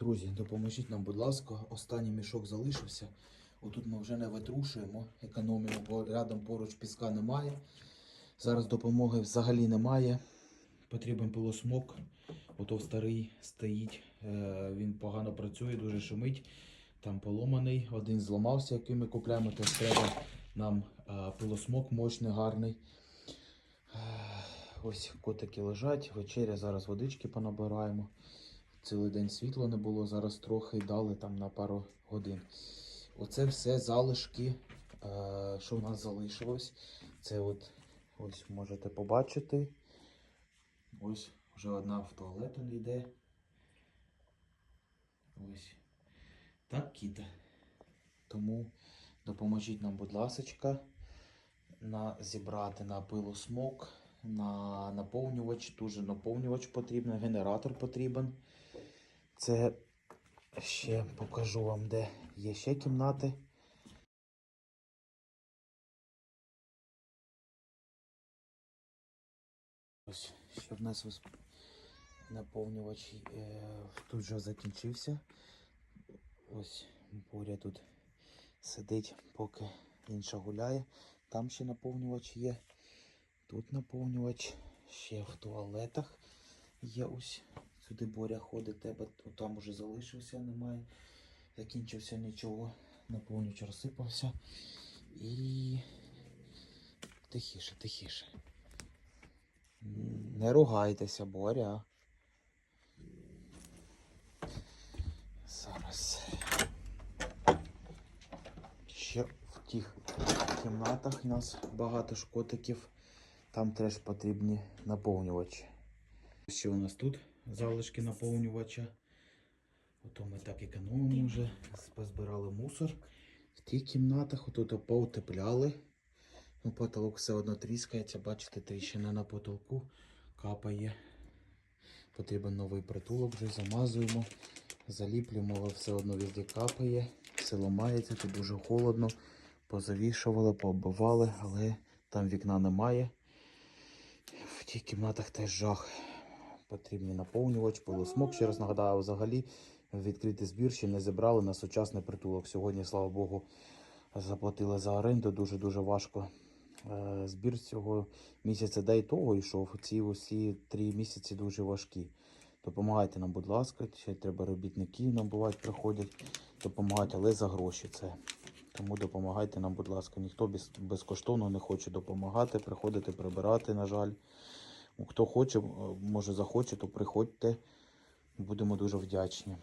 Друзі, допоможіть нам, будь ласка, останній мішок залишився. Отут ми вже не витрушуємо, економимо, бо рядом поруч піска немає. Зараз допомоги взагалі немає. Потрібен пилосмок. Ото старий стоїть. Е, Він погано працює, дуже шумить. Там поломаний, один зламався, який ми купляємо. Тож треба нам е, пилосмок мощний, гарний. Е, Ось котики лежать. Вечеря, зараз водички понабираємо. Цілий день світла не було, зараз трохи дали там на пару годин. Оце все залишки, е, що в нас залишилось. Це от ось можете побачити. Ось вже одна в туалет не йде. Ось. Так, кіта. Тому допоможіть нам, будь ласочка, на зібрати на пилосмок, на наповнювач. Дуже наповнювач потрібен, генератор потрібен. Це ще покажу вам, де є ще кімнати. Ось ще в нас ось наповнювач е, тут вже закінчився. Ось буря тут сидить, поки інша гуляє. Там ще наповнювач є. Тут наповнювач, ще в туалетах є ось. Сюди Боря ходить, тебе там уже залишився, немає. Закінчився нічого. Наповнювач розсипався. І тихіше, тихіше. Не ругайтеся, Боря. Зараз. Ще в тих кімнатах у нас багато шкотиків. Там теж потрібні наповнювачі. Ще у нас тут залишки наповнювача. Ото ми так економимо вже. Позбирали мусор. В тих кімнатах отут поутепляли. Ну, потолок все одно тріскається. Бачите, тріщина на потолку капає. Потрібен новий притулок, вже замазуємо, заліплюємо, але все одно везде капає, все ламається, тут дуже холодно. Позавішували, пооббивали, але там вікна немає. В тих кімнатах теж жах. Потрібний наповнювач, пилосмок. Ще раз нагадаю, взагалі відкритий збір ще не зібрали на сучасний притулок. Сьогодні, слава Богу, заплатили за оренду. Дуже-дуже важко. Е, Збір цього місяця да й того йшов. Ці усі три місяці дуже важкі. Допомагайте нам, будь ласка. Ще треба робітники нам бувають приходять. Допомагати, але за гроші це. Тому допомагайте нам, будь ласка. Ніхто без, безкоштовно не хоче допомагати, приходити, прибирати, на жаль. Хто хоче, може захоче, то приходьте. Будемо дуже вдячні.